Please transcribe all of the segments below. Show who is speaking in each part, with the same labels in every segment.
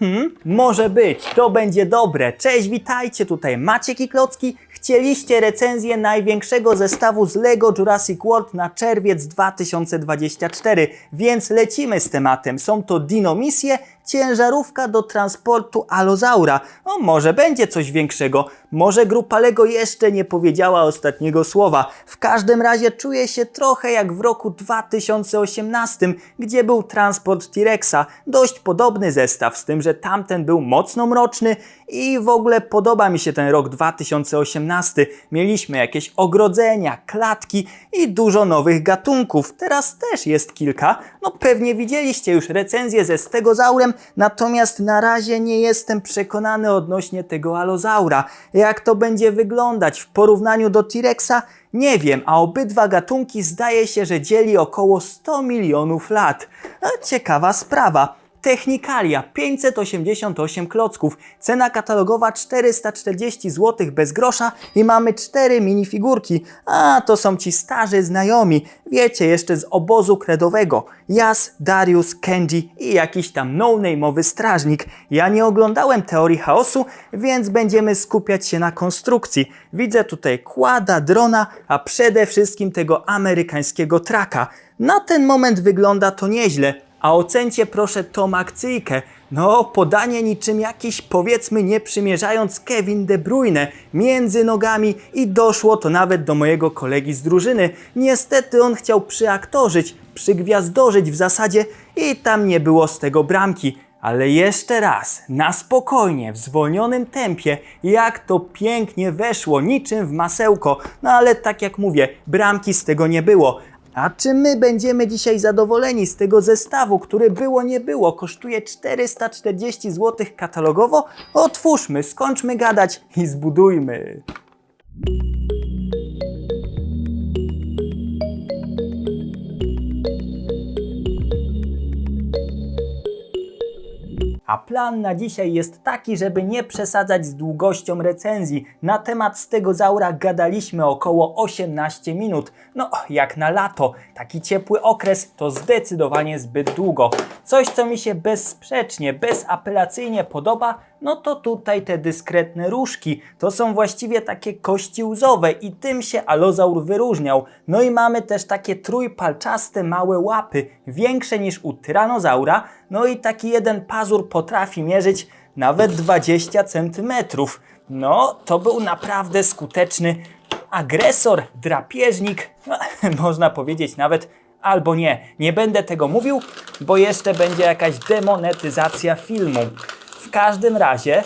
Speaker 1: Mhm, może być, to będzie dobre. Cześć, witajcie tutaj. Maciek i Klocki. Chcieliście recenzję największego zestawu z LEGO Jurassic World na czerwiec 2024, więc lecimy z tematem. Są to dinomisje, ciężarówka do transportu alozaura. No może będzie coś większego. Może grupa LEGO jeszcze nie powiedziała ostatniego słowa. W każdym razie czuję się trochę jak w roku 2018, gdzie był transport T-Rexa. Dość podobny zestaw, z tym, że tamten był mocno mroczny i w ogóle podoba mi się ten rok 2018. Mieliśmy jakieś ogrodzenia, klatki i dużo nowych gatunków. Teraz też jest kilka. No pewnie widzieliście już recenzję ze stegozaurem, natomiast na razie nie jestem przekonany odnośnie tego alozaura. Jak to będzie wyglądać w porównaniu do T-Rexa? Nie wiem, a obydwa gatunki zdaje się, że dzieli około 100 milionów lat. A ciekawa sprawa. Technikalia 588 klocków, cena katalogowa 440 zł bez grosza i mamy cztery minifigurki. A to są ci starzy znajomi, wiecie, jeszcze z obozu kredowego. Jas, Darius, Kenji i jakiś tam no-name'owy strażnik. Ja nie oglądałem teorii chaosu, więc będziemy skupiać się na konstrukcji. Widzę tutaj kłada, drona, a przede wszystkim tego amerykańskiego traka. Na ten moment wygląda to nieźle. A ocencie proszę tą akcyjkę. No, podanie niczym jakiś, powiedzmy, nie przymierzając Kevin De Bruyne między nogami i doszło to nawet do mojego kolegi z drużyny. Niestety on chciał przyaktorzyć, przygwiazdorzyć w zasadzie i tam nie było z tego bramki. Ale jeszcze raz, na spokojnie, w zwolnionym tempie, jak to pięknie weszło, niczym w masełko. No ale tak jak mówię, bramki z tego nie było. A czy my będziemy dzisiaj zadowoleni z tego zestawu, który było nie było, kosztuje 440 zł katalogowo? Otwórzmy, skończmy gadać i zbudujmy. A plan na dzisiaj jest taki, żeby nie przesadzać z długością recenzji. Na temat stegozaura gadaliśmy około 18 minut. No, jak na lato, taki ciepły okres to zdecydowanie zbyt długo. Coś, co mi się bezsprzecznie, bezapelacyjnie podoba, no to tutaj te dyskretne różki. To są właściwie takie kości łzowe i tym się alozaur wyróżniał. No i mamy też takie trójpalczaste małe łapy, większe niż u tyranozaura. No i taki jeden pazur potrafi mierzyć nawet 20 cm. No, to był naprawdę skuteczny agresor, drapieżnik, no, można powiedzieć nawet albo nie. Nie będę tego mówił, bo jeszcze będzie jakaś demonetyzacja filmu. W każdym razie,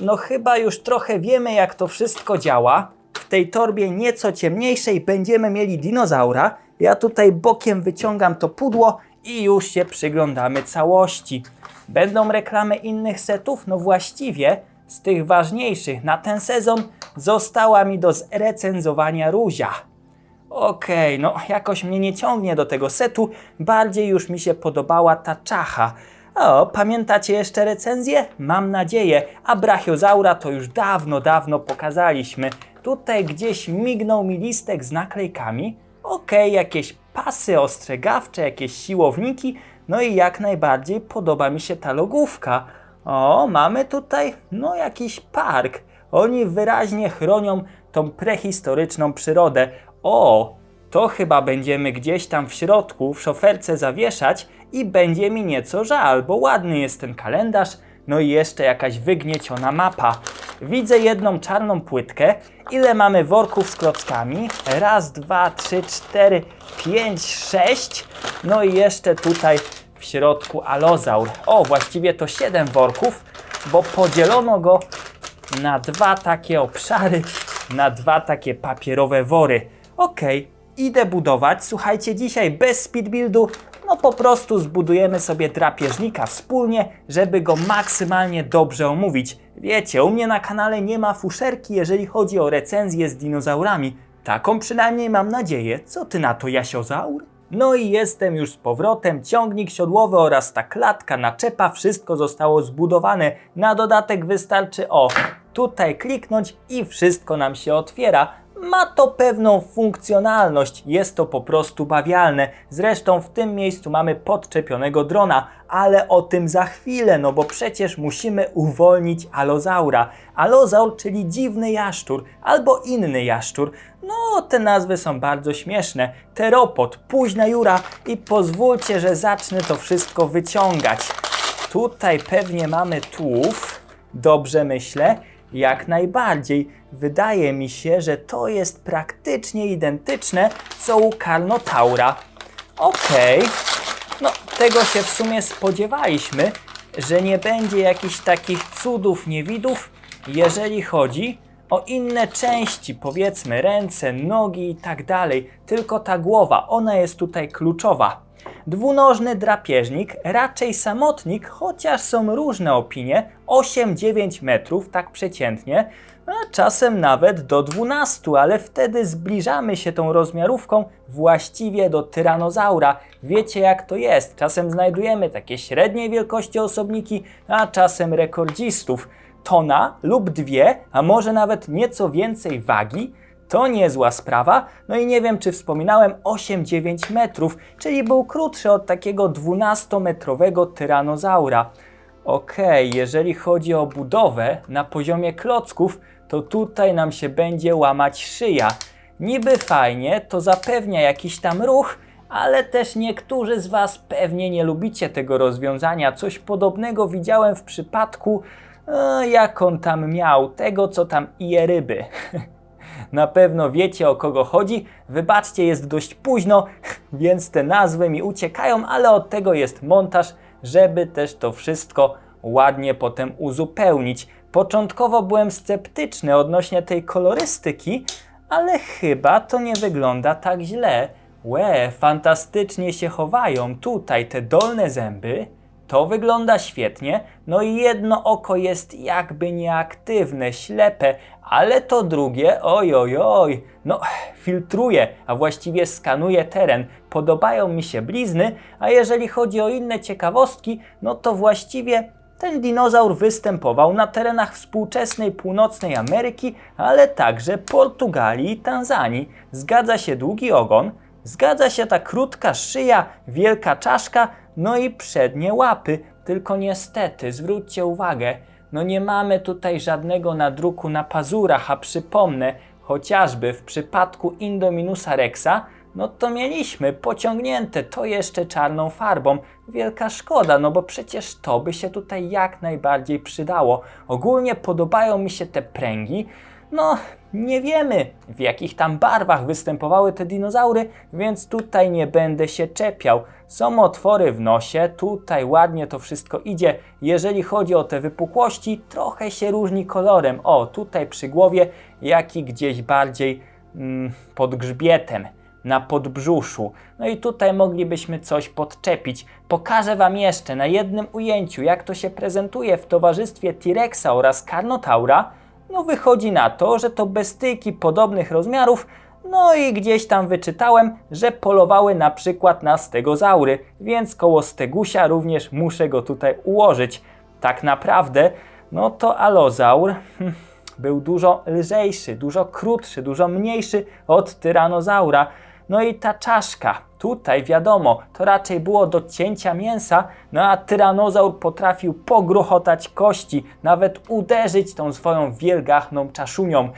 Speaker 1: no chyba już trochę wiemy jak to wszystko działa. W tej torbie nieco ciemniejszej będziemy mieli dinozaura. Ja tutaj bokiem wyciągam to pudło i już się przyglądamy całości. Będą reklamy innych setów? No właściwie z tych ważniejszych na ten sezon została mi do zrecenzowania Ruzia. Okej, no jakoś mnie nie ciągnie do tego setu, bardziej już mi się podobała ta czacha. O, pamiętacie jeszcze recenzję? Mam nadzieję, a brachiozaura to już dawno, dawno pokazaliśmy. Tutaj gdzieś mignął mi listek z naklejkami. Okej, jakieś pasy ostrzegawcze, jakieś siłowniki, no i jak najbardziej podoba mi się ta logówka. O, mamy tutaj, no jakiś park. Oni wyraźnie chronią tą prehistoryczną przyrodę. O, to chyba będziemy gdzieś tam w środku w szoferce zawieszać i będzie mi nieco żal, bo ładny jest ten kalendarz, no i jeszcze jakaś wygnieciona mapa. Widzę jedną czarną płytkę. Ile mamy worków z klockami? Raz, dwa, trzy, cztery, pięć, sześć. No i jeszcze tutaj w środku alozaur. O, właściwie to siedem worków, bo podzielono go na dwa takie obszary, na dwa takie papierowe wory. Okej, idę budować. Słuchajcie, dzisiaj bez speedbuildu, no po prostu zbudujemy sobie drapieżnika wspólnie, żeby go maksymalnie dobrze omówić. Wiecie, u mnie na kanale nie ma fuszerki, jeżeli chodzi o recenzję z dinozaurami. Taką przynajmniej mam nadzieję. Co ty na to, Jasiozaur? No i jestem już z powrotem. Ciągnik siodłowy oraz ta klatka, naczepa, wszystko zostało zbudowane. Na dodatek wystarczy o tutaj kliknąć i wszystko nam się otwiera. Ma to pewną funkcjonalność, jest to po prostu bawialne. Zresztą w tym miejscu mamy podczepionego drona, ale o tym za chwilę, no bo przecież musimy uwolnić alozaura. Alozaur, czyli dziwny jaszczur, albo inny jaszczur. No, te nazwy są bardzo śmieszne. Teropod, późna jura i pozwólcie, że zacznę to wszystko wyciągać. Tutaj pewnie mamy tułów. Dobrze myślę? Jak najbardziej. Wydaje mi się, że to jest praktycznie identyczne co u Karnotaura. Okej. No, tego się w sumie spodziewaliśmy, że nie będzie jakichś takich cudów, niewidów, jeżeli chodzi o inne części, powiedzmy ręce, nogi i tak dalej. Tylko ta głowa, ona jest tutaj kluczowa. Dwunożny drapieżnik, raczej samotnik, chociaż są różne opinie, 8-9 metrów, tak przeciętnie, a czasem nawet do 12, ale wtedy zbliżamy się tą rozmiarówką właściwie do tyranozaura. Wiecie jak to jest, czasem znajdujemy takie średniej wielkości osobniki, a czasem rekordzistów. Tona lub dwie, a może nawet nieco więcej wagi, to niezła sprawa. No i nie wiem, czy wspominałem 8-9 metrów, czyli był krótszy od takiego 12-metrowego tyranozaura. Okej, jeżeli chodzi o budowę na poziomie klocków, to tutaj nam się będzie łamać szyja. Niby fajnie, to zapewnia jakiś tam ruch, ale też niektórzy z Was pewnie nie lubicie tego rozwiązania. Coś podobnego widziałem w przypadku, e, jak on tam miał, tego co tam je ryby. Na pewno wiecie o kogo chodzi. Wybaczcie, jest dość późno, więc te nazwy mi uciekają, ale od tego jest montaż, żeby też to wszystko ładnie potem uzupełnić. Początkowo byłem sceptyczny odnośnie tej kolorystyki, ale chyba to nie wygląda tak źle. Łe, fantastycznie się chowają tutaj te dolne zęby. To wygląda świetnie, no i jedno oko jest jakby nieaktywne, ślepe, ale to drugie, oj, oj, oj, no filtruje, a właściwie skanuje teren. Podobają mi się blizny, a jeżeli chodzi o inne ciekawostki, no to właściwie ten dinozaur występował na terenach współczesnej północnej Ameryki, ale także Portugalii i Tanzanii. Zgadza się długi ogon, zgadza się ta krótka szyja, wielka czaszka, no i przednie łapy. Tylko niestety, zwróćcie uwagę, no nie mamy tutaj żadnego nadruku na pazurach, a przypomnę, chociażby w przypadku Indominusa rexa, no to mieliśmy pociągnięte to jeszcze czarną farbą. Wielka szkoda, no bo przecież to by się tutaj jak najbardziej przydało. Ogólnie podobają mi się te pręgi. No, nie wiemy w jakich tam barwach występowały te dinozaury, więc tutaj nie będę się czepiał. Są otwory w nosie, tutaj ładnie to wszystko idzie. Jeżeli chodzi o te wypukłości, trochę się różni kolorem. O, tutaj przy głowie, jak i gdzieś bardziej mm, pod grzbietem na podbrzuszu. No i tutaj moglibyśmy coś podczepić. Pokażę Wam jeszcze na jednym ujęciu, jak to się prezentuje w towarzystwie T-Rexa oraz Carnotaura. No wychodzi na to, że to bestyjki podobnych rozmiarów, no i gdzieś tam wyczytałem, że polowały na przykład na stegozaury, więc koło stegusia również muszę go tutaj ułożyć. Tak naprawdę, no to alozaur hmm, był dużo lżejszy, dużo krótszy, dużo mniejszy od tyranozaura. No i ta czaszka, tutaj wiadomo, to raczej było do cięcia mięsa, no a tyranozaur potrafił pogruchotać kości, nawet uderzyć tą swoją wielgachną czaszunią.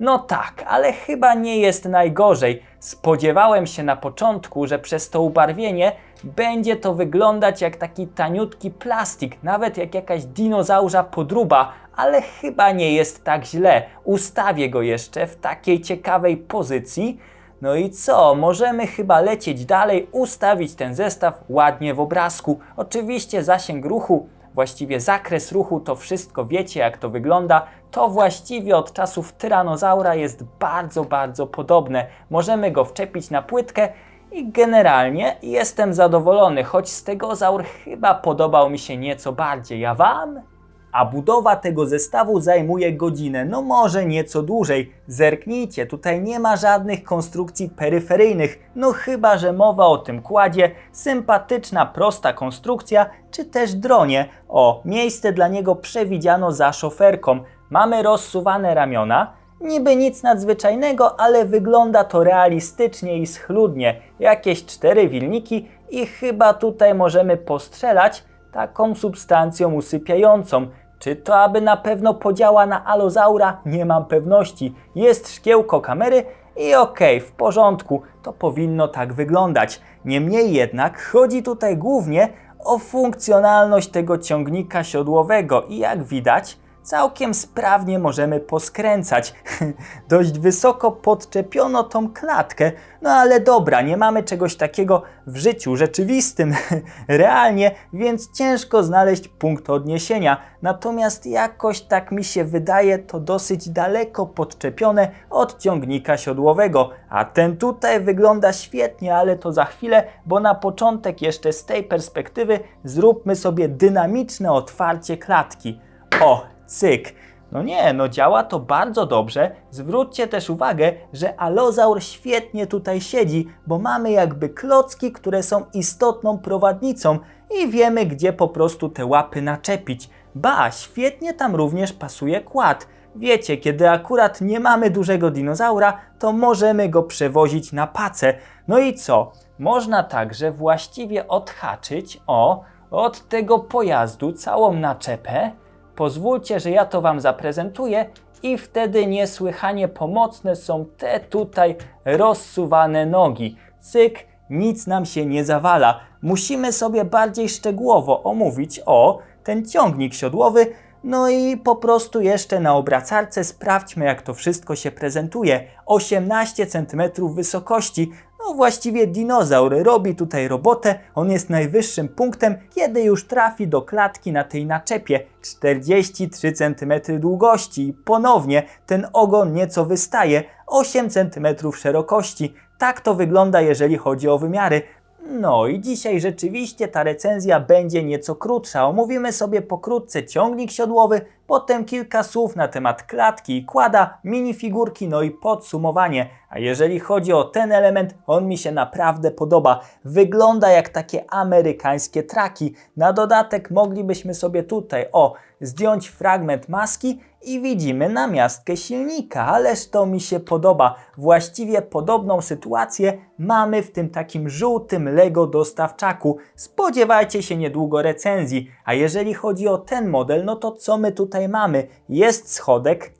Speaker 1: No tak, ale chyba nie jest najgorzej. Spodziewałem się na początku, że przez to ubarwienie będzie to wyglądać jak taki taniutki plastik, nawet jak jakaś dinozaurza podruba, ale chyba nie jest tak źle. Ustawię go jeszcze w takiej ciekawej pozycji. No i co? Możemy chyba lecieć dalej, ustawić ten zestaw ładnie w obrazku. Oczywiście zasięg ruchu, właściwie zakres ruchu, to wszystko wiecie jak to wygląda. To właściwie od czasów tyranozaura jest bardzo, bardzo podobne. Możemy go wczepić na płytkę i generalnie jestem zadowolony, choć stegozaur chyba podobał mi się nieco bardziej. A Wam? A budowa tego zestawu zajmuje godzinę, no może nieco dłużej. Zerknijcie, tutaj nie ma żadnych konstrukcji peryferyjnych, no chyba, że mowa o tym kładzie, sympatyczna, prosta konstrukcja, czy też dronie. O, miejsce dla niego przewidziano za szoferką. Mamy rozsuwane ramiona Niby nic nadzwyczajnego, ale wygląda to realistycznie i schludnie. Jakieś cztery wilniki i chyba tutaj możemy postrzelać taką substancją usypiającą. Czy to aby na pewno podziała na alozaura? Nie mam pewności. Jest szkiełko kamery i okej, w porządku, to powinno tak wyglądać. Niemniej jednak chodzi tutaj głównie o funkcjonalność tego ciągnika siodłowego i jak widać, całkiem sprawnie możemy poskręcać. Dość wysoko podczepiono tą klatkę, no ale dobra, nie mamy czegoś takiego w życiu rzeczywistym, realnie, więc ciężko znaleźć punkt odniesienia. Natomiast jakoś tak mi się wydaje to dosyć daleko podczepione od ciągnika siodłowego, a ten tutaj wygląda świetnie, ale to za chwilę, bo na początek jeszcze z tej perspektywy zróbmy sobie dynamiczne otwarcie klatki. O, cyk. No nie, no działa to bardzo dobrze. Zwróćcie też uwagę, że alozaur świetnie tutaj siedzi, bo mamy jakby klocki, które są istotną prowadnicą i wiemy, gdzie po prostu te łapy naczepić. Ba, świetnie tam również pasuje kład. Wiecie, kiedy akurat nie mamy dużego dinozaura, to możemy go przewozić na pacę. No i co? Można także właściwie odhaczyć o od tego pojazdu całą naczepę. Pozwólcie, że ja to Wam zaprezentuję i wtedy niesłychanie pomocne są te tutaj rozsuwane nogi. Cyk, nic nam się nie zawala. Musimy sobie bardziej szczegółowo omówić o ten ciągnik siodłowy, no i po prostu jeszcze na obracarce sprawdźmy jak to wszystko się prezentuje. 18 cm wysokości, no właściwie dinozaur robi tutaj robotę, on jest najwyższym punktem, kiedy już trafi do klatki na tej naczepie. 43 cm długości i ponownie ten ogon nieco wystaje, 8 cm szerokości. Tak to wygląda jeżeli chodzi o wymiary. No i dzisiaj rzeczywiście ta recenzja będzie nieco krótsza. Omówimy sobie pokrótce ciągnik siodłowy, potem kilka słów na temat klatki i kłada, minifigurki, no i podsumowanie. A jeżeli chodzi o ten element, on mi się naprawdę podoba. Wygląda jak takie amerykańskie traki. Na dodatek moglibyśmy sobie tutaj, o, zdjąć fragment maski i widzimy namiastkę silnika, ależ to mi się podoba. Właściwie podobną sytuację mamy w tym takim żółtym Lego dostawczaku. Spodziewajcie się niedługo recenzji. A jeżeli chodzi o ten model, no to co my tutaj mamy? Jest schodek,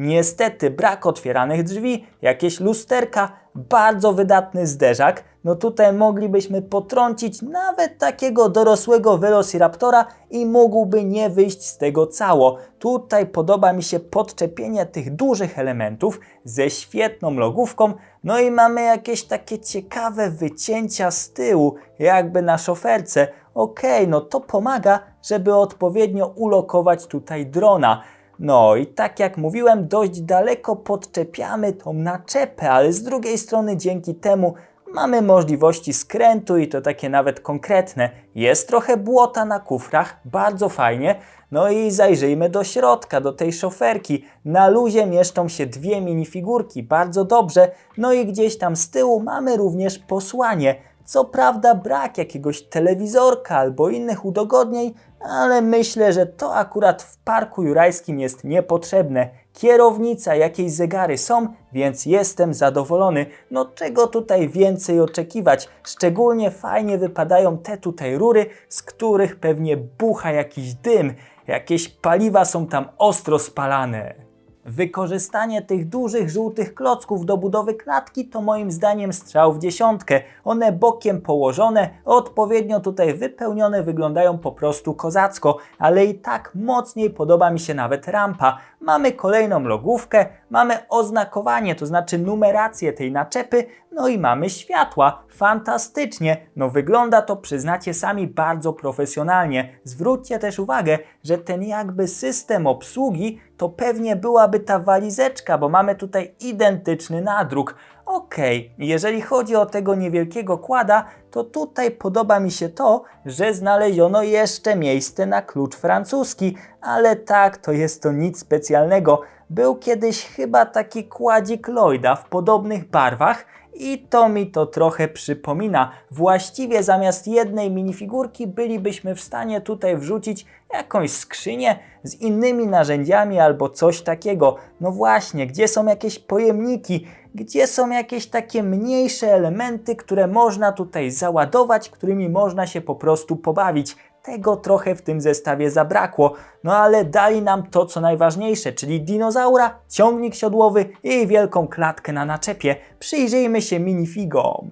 Speaker 1: Niestety brak otwieranych drzwi, jakieś lusterka, bardzo wydatny zderzak. No tutaj moglibyśmy potrącić nawet takiego dorosłego Velociraptora i mógłby nie wyjść z tego cało. Tutaj podoba mi się podczepienie tych dużych elementów ze świetną logówką. No i mamy jakieś takie ciekawe wycięcia z tyłu, jakby na szoferce. Okej, no to pomaga, żeby odpowiednio ulokować tutaj drona. No i tak jak mówiłem, dość daleko podczepiamy tą naczepę, ale z drugiej strony dzięki temu mamy możliwości skrętu i to takie nawet konkretne. Jest trochę błota na kufrach, bardzo fajnie. No i zajrzyjmy do środka, do tej szoferki. Na luzie mieszczą się dwie minifigurki, bardzo dobrze. No i gdzieś tam z tyłu mamy również posłanie. Co prawda brak jakiegoś telewizorka albo innych udogodnień, ale myślę, że to akurat w parku jurajskim jest niepotrzebne. Kierownica, jakieś zegary są, więc jestem zadowolony. No czego tutaj więcej oczekiwać? Szczególnie fajnie wypadają te tutaj rury, z których pewnie bucha jakiś dym. Jakieś paliwa są tam ostro spalane. Wykorzystanie tych dużych żółtych klocków do budowy klatki to moim zdaniem strzał w dziesiątkę. One bokiem położone, odpowiednio tutaj wypełnione wyglądają po prostu kozacko, ale i tak mocniej podoba mi się nawet rampa. Mamy kolejną logówkę, mamy oznakowanie, to znaczy numerację tej naczepy, no i mamy światła. Fantastycznie. No wygląda to, przyznacie sami, bardzo profesjonalnie. Zwróćcie też uwagę, że ten jakby system obsługi to pewnie byłaby ta walizeczka, bo mamy tutaj identyczny nadruk. Okej, jeżeli chodzi o tego niewielkiego kłada, to tutaj podoba mi się to, że znaleziono jeszcze miejsce na klucz francuski, ale tak, to jest to nic specjalnego. Był kiedyś chyba taki kładzik Lloyda w podobnych barwach i to mi to trochę przypomina. Właściwie zamiast jednej minifigurki bylibyśmy w stanie tutaj wrzucić jakąś skrzynię z innymi narzędziami albo coś takiego. No właśnie, gdzie są jakieś pojemniki, gdzie są jakieś takie mniejsze elementy, które można tutaj załadować, którymi można się po prostu pobawić. Tego trochę w tym zestawie zabrakło, no ale dali nam to co najważniejsze, czyli dinozaura, ciągnik siodłowy i wielką klatkę na naczepie. Przyjrzyjmy się minifigom.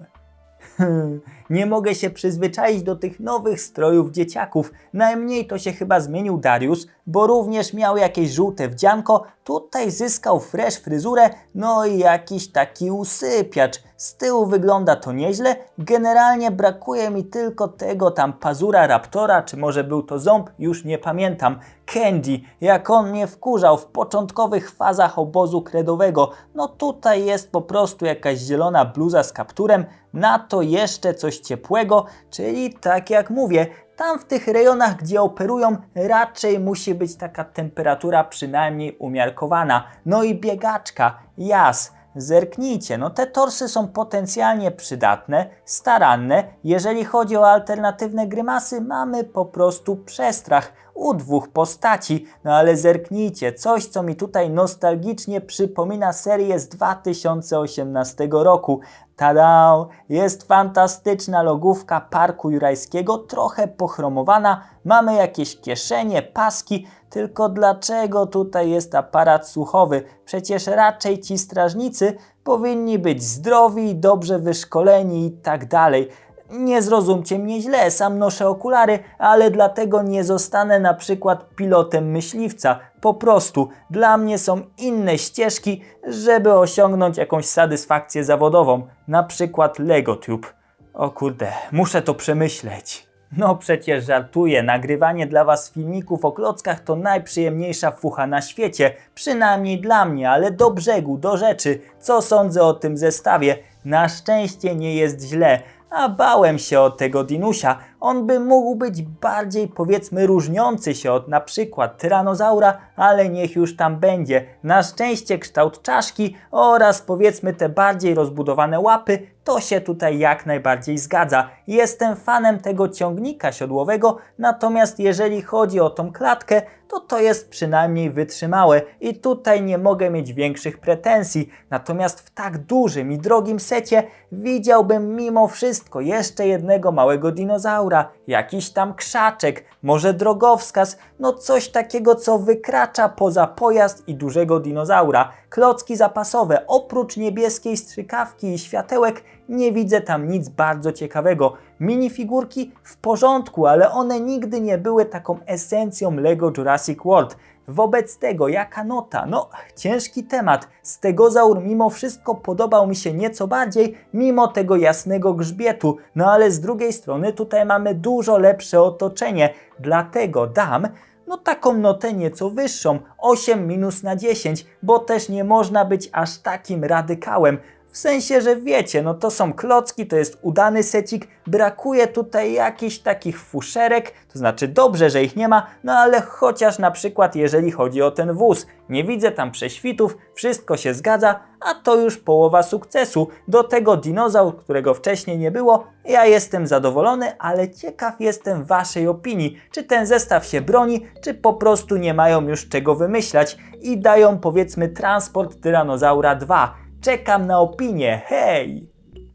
Speaker 1: Nie mogę się przyzwyczaić do tych nowych strojów dzieciaków. Najmniej to się chyba zmienił Darius, bo również miał jakieś żółte wdzianko. Tutaj zyskał fresh fryzurę, no i jakiś taki usypiacz. Z tyłu wygląda to nieźle. Generalnie brakuje mi tylko tego tam pazura raptora, czy może był to ząb, już nie pamiętam. Candy, jak on mnie wkurzał w początkowych fazach obozu kredowego. No tutaj jest po prostu jakaś zielona bluza z kapturem, na to jeszcze coś ciepłego, czyli tak jak mówię, tam w tych rejonach, gdzie operują, raczej musi być taka temperatura przynajmniej umiarkowana. No i biegaczka, jas. Zerknijcie, no te torsy są potencjalnie przydatne, staranne. Jeżeli chodzi o alternatywne grymasy, mamy po prostu przestrach u dwóch postaci. No ale zerknijcie, coś co mi tutaj nostalgicznie przypomina serię z 2018 roku. Tada! Jest fantastyczna logówka Parku Jurajskiego, trochę pochromowana. Mamy jakieś kieszenie, paski, tylko dlaczego tutaj jest aparat słuchowy? Przecież raczej ci strażnicy powinni być zdrowi, dobrze wyszkoleni i tak dalej. Nie zrozumcie mnie źle, sam noszę okulary, ale dlatego nie zostanę na przykład pilotem myśliwca. Po prostu dla mnie są inne ścieżki, żeby osiągnąć jakąś satysfakcję zawodową, na przykład LegoTube. O kurde, muszę to przemyśleć. No przecież żartuję, nagrywanie dla Was filmików o klockach to najprzyjemniejsza fucha na świecie, przynajmniej dla mnie, ale do brzegu, do rzeczy. Co sądzę o tym zestawie? Na szczęście nie jest źle, a bałem się o tego dinusia. On by mógł być bardziej powiedzmy różniący się od na przykład tyranozaura, ale niech już tam będzie. Na szczęście kształt czaszki oraz powiedzmy te bardziej rozbudowane łapy to się tutaj jak najbardziej zgadza. Jestem fanem tego ciągnika siodłowego, natomiast jeżeli chodzi o tą klatkę, to to jest przynajmniej wytrzymałe i tutaj nie mogę mieć większych pretensji. Natomiast w tak dużym i drogim secie widziałbym mimo wszystko jeszcze jednego małego dinozaura, jakiś tam krzaczek, może drogowskaz, no coś takiego co wykracza poza pojazd i dużego dinozaura. Klocki zapasowe, oprócz niebieskiej strzykawki i światełek nie widzę tam nic bardzo ciekawego. Minifigurki w porządku, ale one nigdy nie były taką esencją Lego Jurassic World. Wobec tego, jaka nota? No, ciężki temat. Stegozaur mimo wszystko podobał mi się nieco bardziej, mimo tego jasnego grzbietu. No ale z drugiej strony tutaj mamy dużo lepsze otoczenie. Dlatego dam no taką notę nieco wyższą, 8 minus na 10, bo też nie można być aż takim radykałem. W sensie, że wiecie, no to są klocki, to jest udany secik, brakuje tutaj jakichś takich fuszerek, to znaczy dobrze, że ich nie ma, no ale chociaż na przykład jeżeli chodzi o ten wóz, nie widzę tam prześwitów, wszystko się zgadza, a to już połowa sukcesu. Do tego dinozaur, którego wcześniej nie było, ja jestem zadowolony, ale ciekaw jestem Waszej opinii, czy ten zestaw się broni, czy po prostu nie mają już czego wymyślać i dają powiedzmy transport Tyranozaura 2. Czekam na opinię, hej!